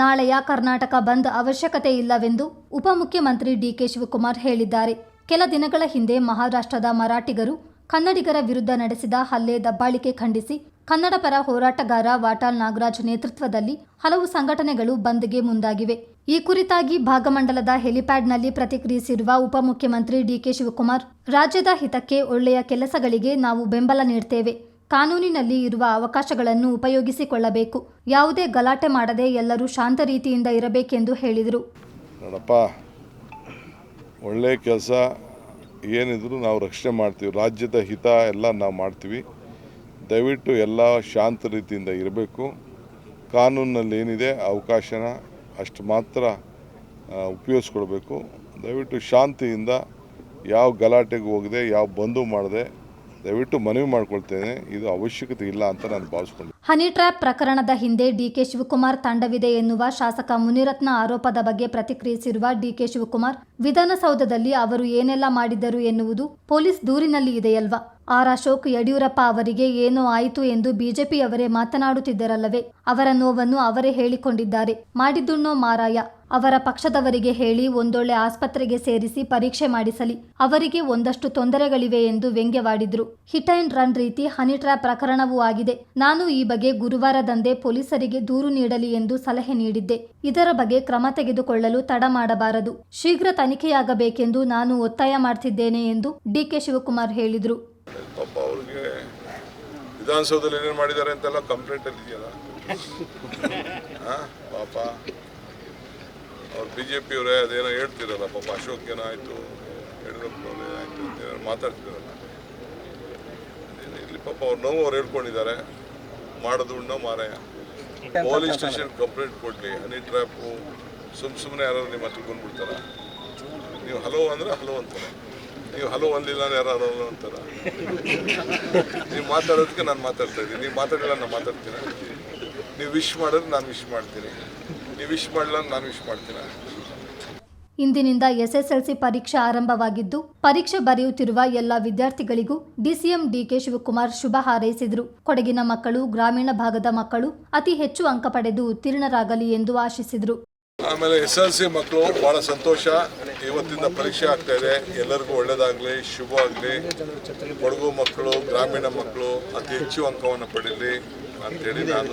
ನಾಳೆಯ ಕರ್ನಾಟಕ ಬಂದ್ ಅವಶ್ಯಕತೆ ಇಲ್ಲವೆಂದು ಉಪಮುಖ್ಯಮಂತ್ರಿ ಡಿಕೆ ಶಿವಕುಮಾರ್ ಹೇಳಿದ್ದಾರೆ. ಕೆಲ ದಿನಗಳ ಹಿಂದೆ ಮಹಾರಾಷ್ಟ್ರದ ಮರಾಠಿಗರು ಕನ್ನಡಿಗರ ವಿರುದ್ಧ ನಡೆಸಿದ ಹಲ್ಲೆ ದಬ್ಬಾಳಿಕೆ ಖಂಡಿಸಿ ಕನ್ನಡ ಪರ ಹೋರಾಟಗಾರ ವಾಟಾಳ್ ನಾಗರಾಜ್ ನೇತೃತ್ವದಲ್ಲಿ ಹಲವು ಸಂಘಟನೆಗಳು ಬಂದ್ಗೆ ಮುಂದಾಗಿವೆ. ಈ ಕುರಿತಾಗಿ ಭಾಗಮಂಡಲದ ಹೆಲಿಪ್ಯಾಡ್ನಲ್ಲಿ ಪ್ರತಿಕ್ರಿಯಿಸಿರುವ ಉಪಮುಖ್ಯಮಂತ್ರಿ ಡಿಕೆ ಶಿವಕುಮಾರ್, ರಾಜ್ಯದ ಹಿತಕ್ಕೆ ಒಳ್ಳೆಯ ಕೆಲಸಗಳಿಗೆ ನಾವು ಬೆಂಬಲ ನೀಡ್ತೇವೆ. ಕಾನೂನಿನಲ್ಲಿ ಇರುವ ಅವಕಾಶಗಳನ್ನು ಉಪಯೋಗಿಸಿಕೊಳ್ಳಬೇಕು. ಯಾವುದೇ ಗಲಾಟೆ ಮಾಡದೆ ಎಲ್ಲರೂ ಶಾಂತ ರೀತಿಯಿಂದ ಇರಬೇಕೆಂದು ಹೇಳಿದರು. ನೋಡಪ್ಪ ಒಳ್ಳೆಯ ಕೆಲಸ ಏನಿದ್ರು ನಾವು ರಕ್ಷಣೆ ಮಾಡ್ತೀವಿ. ರಾಜ್ಯದ ಹಿತ ಎಲ್ಲ ನಾವು ಮಾಡ್ತೀವಿ. ದಯವಿಟ್ಟು ಎಲ್ಲ ಶಾಂತ ರೀತಿಯಿಂದ ಇರಬೇಕು. ಕಾನೂನಲ್ಲಿ ಏನಿದೆ, ಅವಕಾಶನ ಅಷ್ಟು ಮಾತ್ರ ಉಪಯೋಗಿಸ್ಕೊಳ್ಬೇಕು. ದಯವಿಟ್ಟು ಶಾಂತಿಯಿಂದ ಯಾವ ಗಲಾಟೆಗೆ ಹೋಗದೆ, ಯಾವ ಬಂದು ಮಾಡದೆ ದಯವಿಟ್ಟು ಮನವಿ ಮಾಡ್ಕೊಳ್ತೇನೆ. ಇದು ಅವಶ್ಯಕತೆ ಇಲ್ಲ ಅಂತ ನಾನು ಭಾವಿಸ್ಕೊಂಡೆ ಹನಿ ಟ್ರ್ಯಾಪ್ ಪ್ರಕರಣದ ಹಿಂದೆ ಡಿಕೆ ಶಿವಕುಮಾರ್ ತಂಡವಿದೆ ಎನ್ನುವ ಶಾಸಕ ಮುನಿರತ್ನ ಆರೋಪದ ಬಗ್ಗೆ ಪ್ರತಿಕ್ರಿಯಿಸಿರುವ ಡಿಕೆ ಶಿವಕುಮಾರ್, ವಿಧಾನಸೌಧದಲ್ಲಿ ಅವರು ಏನೆಲ್ಲ ಮಾಡಿದ್ದರು ಎನ್ನುವುದು ಪೊಲೀಸ್ ದೂರಿನಲ್ಲಿ ಇದೆಯಲ್ವಾ? ಆರ್ ಅಶೋಕ್ ಯಡಿಯೂರಪ್ಪ ಅವರಿಗೆ ಏನೋ ಆಯಿತು ಎಂದು ಬಿಜೆಪಿಯವರೇ ಮಾತನಾಡುತ್ತಿದ್ದರಲ್ಲವೇ? ಅವರ ನೋವನ್ನು ಅವರೇ ಹೇಳಿಕೊಂಡಿದ್ದಾರೆ. ಮಾಡಿದ್ದುಣ್ಣೋ ಮಾರಾಯ. ಅವರ ಪಕ್ಷದವರಿಗೆ ಹೇಳಿ ಒಂದೊಳ್ಳೆ ಆಸ್ಪತ್ರೆಗೆ ಸೇರಿಸಿ ಪರೀಕ್ಷೆ ಮಾಡಿಸಲಿ. ಅವರಿಗೆ ಒಂದಷ್ಟು ತೊಂದರೆಗಳಿವೆ ಎಂದು ವ್ಯಂಗ್ಯವಾಡಿದ್ರು. ಹಿಟ್ ಅಂಡ್ ರನ್ ರೀತಿ ಹನಿ ಟ್ರ್ಯಾಪ್ ಪ್ರಕರಣವೂ ಆಗಿದೆ. ನಾನು ಈ ಬಗ್ಗೆ ಗುರುವಾರದಂದೇ ಪೊಲೀಸರಿಗೆ ದೂರು ನೀಡಲಿ ಎಂದು ಸಲಹೆ ನೀಡಿದ್ದೆ. ಇದರ ಬಗ್ಗೆ ಕ್ರಮ ತೆಗೆದುಕೊಳ್ಳಲು ತಡ ಮಾಡಬಾರದು. ಶೀಘ್ರ ತನಿಖೆಯಾಗಬೇಕೆಂದು ನಾನು ಒತ್ತಾಯ ಮಾಡ್ತಿದ್ದೇನೆ ಎಂದು ಡಿಕೆ ಶಿವಕುಮಾರ್ ಹೇಳಿದರು. ವಿಧಾನಸೌಧದಲ್ಲಿ ಏನೇನು ಮಾಡಿದ್ದಾರೆ ಅಂತೆಲ್ಲ ಕಂಪ್ಲೇಂಟಲ್ಲಿ ಇದೆಯಲ್ಲ? ಹಾಂ, ಪಾಪ. ಬಿ ಜೆ ಪಿಯವರೇ ಅದೇನೋ ಹೇಳ್ತಿರಲ್ಲ, ಪಾಪ ಅಶೋಕ್ ಆಯಿತು ಯಡಿಯೂರಪ್ಪನವರೇ ಆಯಿತು ಅಂತ ಮಾತಾಡ್ತಿರಲ್ಲ. ಇಲ್ಲಿ ಪಾಪ ಅವ್ರು ನೋವು ಅವ್ರು ಹೇಳ್ಕೊಂಡಿದ್ದಾರೆ. ಮಾಡೋದು ಮಾರಾಯ. ಪೊಲೀಸ್ ಸ್ಟೇಷನ್ ಕಂಪ್ಲೇಂಟ್ ಕೊಡಲಿ, ಹನಿ ಟ್ರ್ಯಾಪು ಸುಮ್ಮ ಸುಮ್ಮನೆ ಯಾರಾದ್ರು ನಿಮ್ಮ ಹತ್ರ ಬಂದ್ಬಿಡ್ತಾರ. ನೀವು ಹಲೋ ಅಂದರೆ ಹಲೋ ಅಂತಾರೆ. ನೀವು ಹಲೋ ಅಂದಿಲ್ಲ ಯಾರು ಹಲೋ ಅಂತಾರ. ನೀವು ಮಾತಾಡೋದಕ್ಕೆ ನಾನು ಮಾತಾಡ್ತಾ ಇದ್ದೀನಿ. ನೀವು ಮಾತಾಡಿಲ್ಲ ನಾನು ಮಾತಾಡ್ತೀನಿ. ನೀವು ವಿಶ್ ಮಾಡಿದ್ರೆ ನಾನು ವಿಶ್ ಮಾಡ್ತೀನಿ. ನೀವು ವಿಶ್ ಮಾಡಲ್ಲ ನಾನು ವಿಶ್ ಮಾಡ್ತೀನಿ? ಇಂದಿನಿಂದ ಎಸ್ಎಸ್ಎಲ್ಸಿ ಪರೀಕ್ಷೆ ಆರಂಭವಾಗಿದ್ದು ಪರೀಕ್ಷೆ ಬರೆಯುತ್ತಿರುವ ಎಲ್ಲ ವಿದ್ಯಾರ್ಥಿಗಳಿಗೂ ಡಿಸಿಎಂ ಡಿಕೆ ಶಿವಕುಮಾರ್ ಶುಭ ಹಾರೈಸಿದರು. ಕೊಡಗಿನ ಮಕ್ಕಳು ಗ್ರಾಮೀಣ ಭಾಗದ ಮಕ್ಕಳು ಅತಿ ಹೆಚ್ಚು ಅಂಕ ಪಡೆದು ಉತ್ತೀರ್ಣರಾಗಲಿ ಎಂದು ಆಶಿಸಿದರು. ಆಮೇಲೆ ಎಸ್ ಎಲ್ ಸಿ ಮಕ್ಕಳು ಬಹಳ ಸಂತೋಷ. ಇವತ್ತಿಂದ ಪರೀಕ್ಷೆ ಆಗ್ತಾ ಇದೆ. ಎಲ್ಲರಿಗೂ ಒಳ್ಳೇದಾಗಲಿ ಶುಭ ಆಗಲಿ. ಕೊಡಗು ಮಕ್ಕಳು ಗ್ರಾಮೀಣ ಮಕ್ಕಳು ಅತಿ ಹೆಚ್ಚು ಅಂಕವನ್ನು ಪಡೀಲಿ ಅಂತೇಳಿ ನಾನು